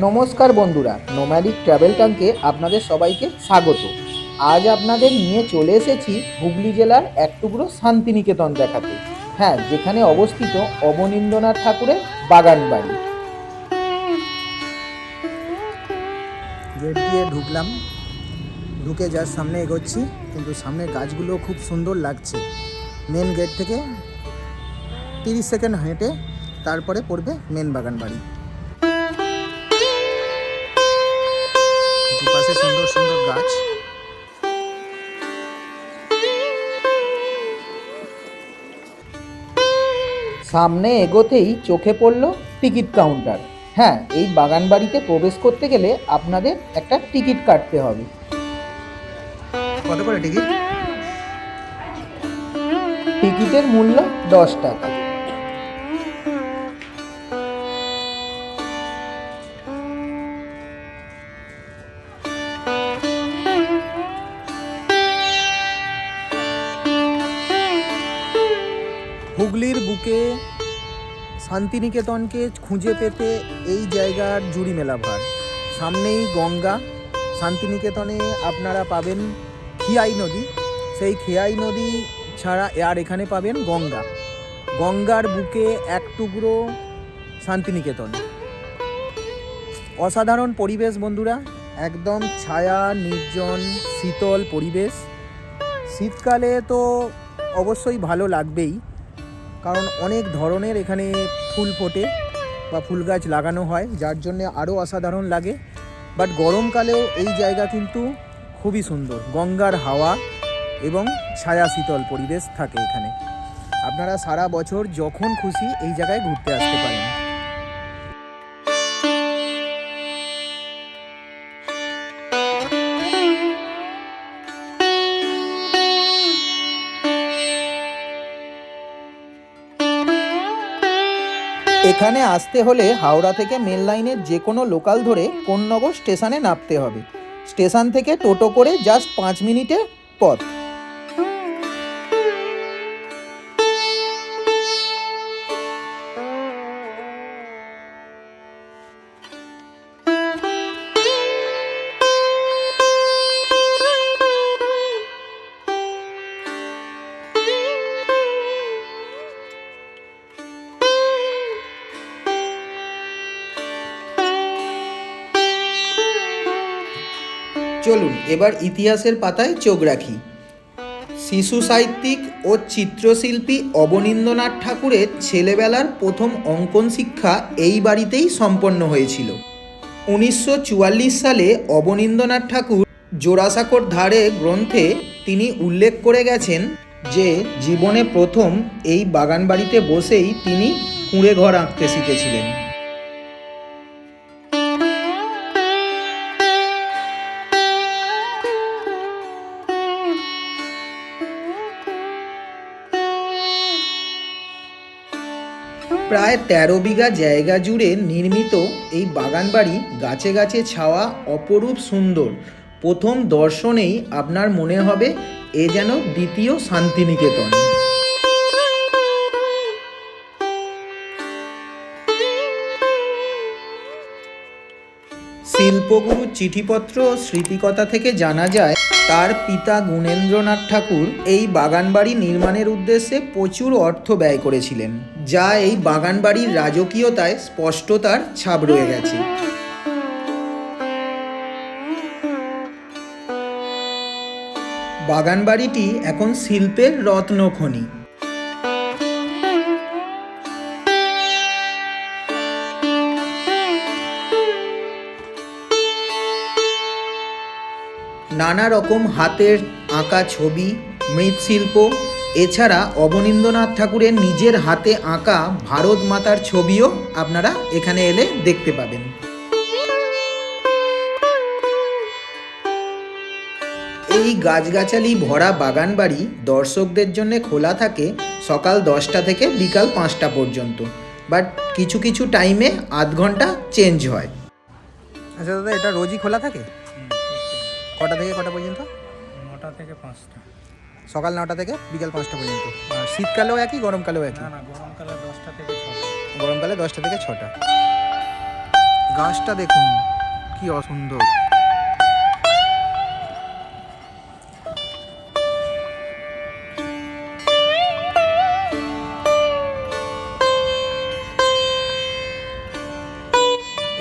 নমস্কার বন্ধুরা nomadic travel টাঙ্কে আপনাদের সবাইকে স্বাগত। আজ আপনাদের নিয়ে চলে এসেছি হুগলি জেলার এক টুকরো শান্তিনিকেতন দেখাতে। হ্যাঁ যেখানে অবস্থিত অবনীন্দ্রনাথ ঠাকুরের বাগান বাড়ি। গেট দিয়ে ঢুকলাম। ঢুকে যার সামনে এগোচ্ছি, কিন্তু সামনের গাছগুলো খুব সুন্দর লাগছে। মেন গেট থেকে তিরিশ সেকেন্ড হেঁটে তারপরে পড়বে মেন বাগান বাড়ি। গাছ। সামনে এগোতেই চোখে পড়ল টিকিট কাউন্টার। হ্যাঁ এই বাগান বাড়িতে প্রবেশ করতে গেলে আপনাদের একটা টিকিট কাটতে হবে। কত করে টিকিট? টিকিটের মূল্য দশ টাকা। শান্তিনিকেতনকে খুঁজে পেতে এই জায়গার জুড়ি মেলা ভার। সামনেই গঙ্গা। শান্তিনিকেতনে আপনারা পাবেন খিয়াই নদী। সেই খেয়াই নদী ছাড়া আর এখানে পাবেন গঙ্গা। গঙ্গার বুকে এক টুকরো শান্তিনিকেতন। অসাধারণ পরিবেশ বন্ধুরা, একদম ছায়া, নির্জন, শীতল পরিবেশ। শীতকালে তো অবশ্যই ভালো লাগবেই, কারণ অনেক ধরনের এখানে ফুল ফোটে বা ফুল গাছ লাগানো হয়, যার জন্যে আরও অসাধারণ লাগে। বাট গরমকালেও এই জায়গা কিন্তু খুবই সুন্দর। গঙ্গার হাওয়া এবং ছায়া শীতল পরিবেশ থাকে এখানে। আপনারা সারা বছর যখন খুশি এই জায়গায় ঘুরতে আসতে পারেন। এখানে আসতে হলে হাওড়া থেকে মেন লাইনের যে কোনো লোকাল ধরে কোন্নগর স্টেশনে নামতে হবে। স্টেশন থেকে টোটো করে জাস্ট পাঁচ মিনিটের পথ। চলুন, এবার ইতিহাসের পাতায় চোখ রাখি। শিশু সাহিত্যিক ও চিত্রশিল্পী অবনীন্দ্রনাথ ঠাকুরের ছেলেবেলার প্রথম অঙ্কন শিক্ষা এই বাড়িতেই সম্পন্ন হয়েছিল। উনিশশো চুয়াল্লিশ সালে অবনীন্দ্রনাথ ঠাকুর জোড়াসাঁকোর ধারে গ্রন্থে তিনি উল্লেখ করে গেছেন যে, জীবনে প্রথম এই বাগান বাড়িতে বসেই তিনি কুঁড়ে ঘর আঁকতে শিখেছিলেন। প্রায় তেরো বিঘা জায়গা জুড়ে নির্মিত এই বাগান বাড়ি গাছে গাছে ছাওয়া অপরূপ সুন্দর। প্রথম দর্শনেই আপনার মনে হবে এ যেন দ্বিতীয় শান্তিনিকেতন। শিল্পগুরু চিঠিপত্র ও স্মৃতিকথা থেকে জানা যায় তার পিতা গুণেন্দ্রনাথ ঠাকুর এই বাগানবাড়ি নির্মাণের উদ্দেশ্যে প্রচুর অর্থ ব্যয় করেছিলেন, যা এই বাগানবাড়ির রাজকীয়তায় স্পষ্টতার ছাপ রয়ে গেছে। বাগানবাড়িটি এখন শিল্পের রত্নখনি। নানা রকম হাতের আঁকা ছবি, মৃৎশিল্প, এছাড়া অবনীন্দ্রনাথ ঠাকুরের নিজের হাতে আঁকা ভারত মাতার ছবিও আপনারা এখানে এলে দেখতে পাবেন। এই গাছগাছালি ভরা বাগান বাড়ি দর্শকদের জন্য খোলা থাকে সকাল দশটা থেকে বিকাল পাঁচটা পর্যন্ত। বাট কিছু কিছু টাইমে আধ ঘণ্টা চেঞ্জ হয়। আচ্ছা দাদা, এটা রোজই খোলা থাকে? কটা থেকে কটা পর্যন্ত? নটা থেকে পাঁচটা। সকাল নটা থেকে বিকাল পাঁচটা পর্যন্ত। শীতকালেও একই গরমকালেও একই? না গরমকালে দশটা থেকে ছটা। গরমকালে দশটা থেকে ছটা। গাছটা দেখুন কি অসুন্দর।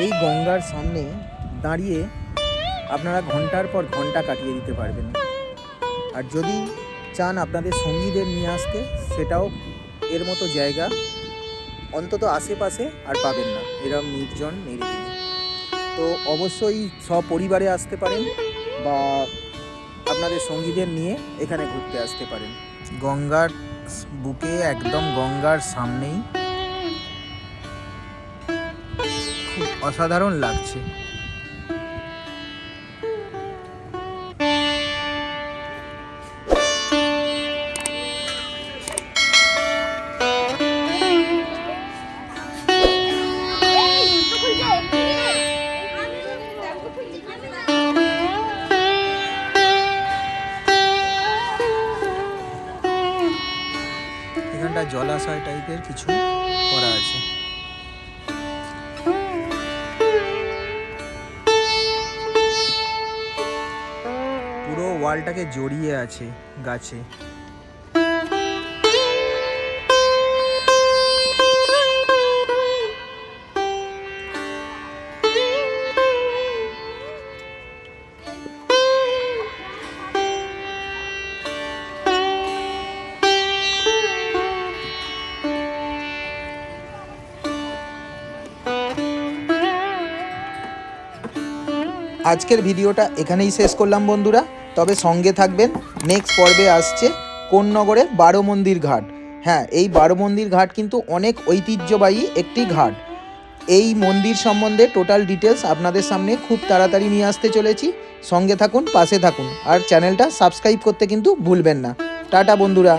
এই গঙ্গার সামনে দাঁড়িয়ে আপনারা ঘণ্টার পর ঘণ্টা কাটিয়ে দিতে পারবেন। আর যদি চান আপনাদের সঙ্গীদের নিয়ে আসতে, সেটাও এর মতো জায়গা। অন্তত আশেপাশে আর পাবেন না। এরম নির্জন নিরিবিলি তো অবশ্যই সপরিবারে আসতে পারেন বা আপনাদের সঙ্গীদের নিয়ে এখানে ঘুরতে আসতে পারেন। গঙ্গার বুকে, একদম গঙ্গার সামনেই। খুব অসাধারণ লাগছে। জলাশয় টাইপের কিছু করা আছে। পুরো ওয়ালটাকে জড়িয়ে আছে গাছে। আজকের ভিডিওটা এখানেই শেষ করলাম বন্ধুরা। তবে সঙ্গে থাকবেন নেক্সট পর্বে আসছে কোন নগরে বারো মন্দির ঘাট। হ্যাঁ এই বারো মন্দির ঘাট কিন্তু অনেক ঐতিহ্যবাহী একটি ঘাট। এই মন্দির সম্বন্ধে টোটাল ডিটেলস আপনাদের সামনে খুব তাড়াতাড়ি নিয়ে আসতে চলেছি। সঙ্গে থাকুন, পাশে থাকুন। আর চ্যানেলটা সাবস্ক্রাইব করতে কিন্তু ভুলবেন না। টাটা বন্ধুরা।